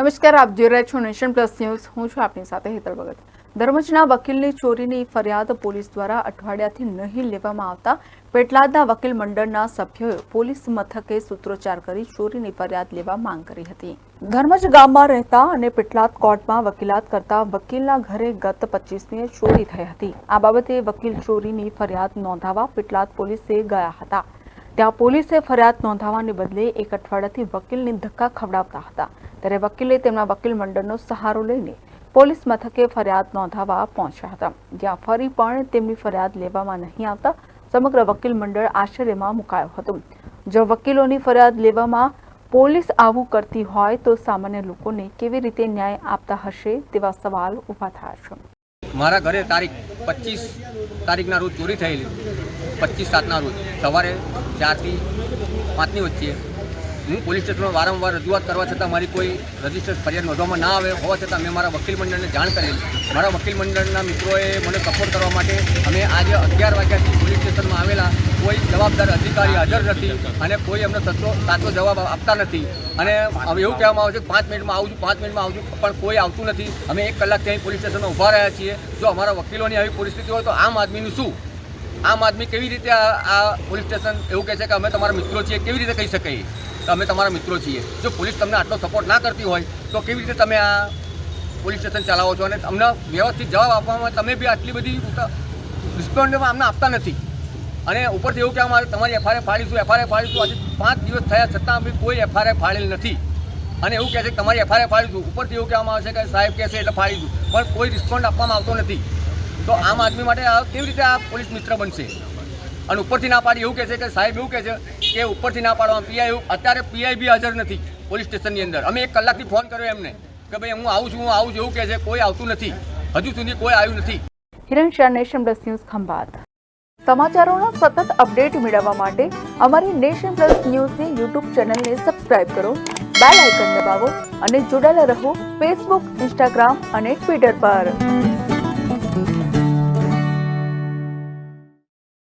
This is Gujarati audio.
નમસ્કાર, આપ જોઈ રહ્યા છો નેશન પ્લસ ન્યૂઝ. હું છું આપની સાથે હેતલ ભગત. ધર્મજના વકીલની ચોરીની ફરિયાદ પોલીસ દ્વારા અઠવાડિયાથી નહીં લેવામાં આવતા પેટલાદના વકીલ મંડળના સભ્યોએ પોલીસ મથકે સૂત્રોચ્ચાર કરી ચોરીની ફરિયાદ લેવા માંગ કરી હતી. ધર્મજ ગામમાં રહેતા અને પેટલાદ કોર્ટમાં વકીલાત કરતા વકીલના ઘરે ગત પચીસમીએ ચોરી થઈ હતી. આ બાબતે વકીલ ચોરીની ફરિયાદ નોંધાવવા પેટલાદ પોલીસે ગયા હતા. ત્યાં પોલીસે ફરિયાદ નોંધાવવાને બદલે એક અઠવાડિયાથી વકીલને ધક્કા ખવડાવતા હતા. ત્યારે વકીલે તેમના વકીલ મંડળનો સહારો લઈને પોલીસ મથકે ફરિયાદ નોંધાવવા પહોંચ્યા હતા. જ્યાં ફરી પણ તેમની ફરિયાદ લેવામાં નહીં આવતા સમગ્ર વકીલ મંડળ આશ્ચર્યમાં મુકાયો હતો. જો વકીલોની ફરિયાદ લેવામાં પોલીસ આવું કરતી હોય તો સામાન્ય લોકોને કેવી રીતે ન્યાય આપતા હશે તેવા સવાલ ઊભા થયા છે. મારા ઘરે તારીખ પચીસ તારીખના રોજ ચોરી થયેલી. પચીસ સાતના રોજ. સવારે ચારથી પાંચની વચ્ચે હું પોલીસ સ્ટેશનમાં વારંવાર રજૂઆત કરવા છતાં મારી કોઈ રજિસ્ટર ફરિયાદ નોંધવામાં ના આવે હોવા છતાં મેં મારા વકીલ મંડળને જાણ કરેલી. મારા વકીલ મંડળના મિત્રોએ મને સપોર્ટ કરવા માટે અમે આજે અગિયાર વાગ્યાથી પોલીસ સ્ટેશનમાં આવેલા. કોઈ જવાબદાર અધિકારી હાજર નથી અને કોઈ અમને સચો, સાચો જવાબ આપતા નથી. અને હવે એવું કહેવામાં આવે છે પાંચ મિનિટમાં આવું છું, પાંચ મિનિટમાં આવું છું, પણ કોઈ આવતું નથી. અમે એક કલાક ત્યાં પોલીસ સ્ટેશનમાં ઊભા રહ્યા છીએ. જો અમારા વકીલોની આવી પરિસ્થિતિ હોય તો આમ આદમીનું શું? આમ આદમી કેવી રીતે આ પોલીસ સ્ટેશન એવું કહે છે કે અમે તમારા મિત્રો છીએ, કેવી રીતે કહી શકીએ અમે તમારા મિત્રો છીએ. જો પોલીસ તમને આટલો સપોર્ટ ના કરતી હોય, તો કેવી રીતે તમે આ પોલીસ સ્ટેશન ચલાવો છો? અને અમને વ્યવસ્થિત જવાબ આપવામાં તમે બી આટલી બધી રિસ્પોન્ડમાં અમને આપતા નથી. અને ઉપરથી એવું કહેવામાં આવે, તમારી એફઆરઆઈ ફાળીશું એફઆરઆઈ ફાડીશું આજે પાંચ દિવસ થયા, છતાં અમે કોઈ એફઆરઆઈ ફાડેલ નથી. અને એવું કહે છે કે તમારી એફઆરઆઈ ફાડીશું. ઉપરથી એવું કહેવામાં આવે છે કે સાહેબ કહેશે એટલે ફાળીશું પણ કોઈ રિસ્પોન્ડ આપવામાં આવતો નથી. તો આમ આદમી માટે કેવી રીતે આ પોલીસ મિત્ર બનશે? અને ઉપરથી ના પાડી એવું કહે છે કે સાહેબ એવું કહે છે કે ઉપરથી ના પાડવા પીઆઈ અત્યારે પીઆઈ બી હાજર નથી પોલીસ સ્ટેશનની અંદર. અમે એક કલાકથી ફોન કર્યો એમને કે ભાઈ હું આવું છું, હું આવું છું એવું કહે છે, કોઈ આવતું નથી. હજુ સુધી કોઈ આવ્યું નથી. Hiran Shah nation plus news Khambhat. સમાચારોના સતત અપડેટ મેળવવા માટે અમારી નેશન પ્લસ ન્યૂઝની યુટ્યુબ ચેનલને સબસ્ક્રાઇબ કરો, બેલ આઇકન દબાવો અને જોડાયેલા રહો ફેસબુક, ઇન્સ્ટાગ્રામ અને ટ્વિટર પર.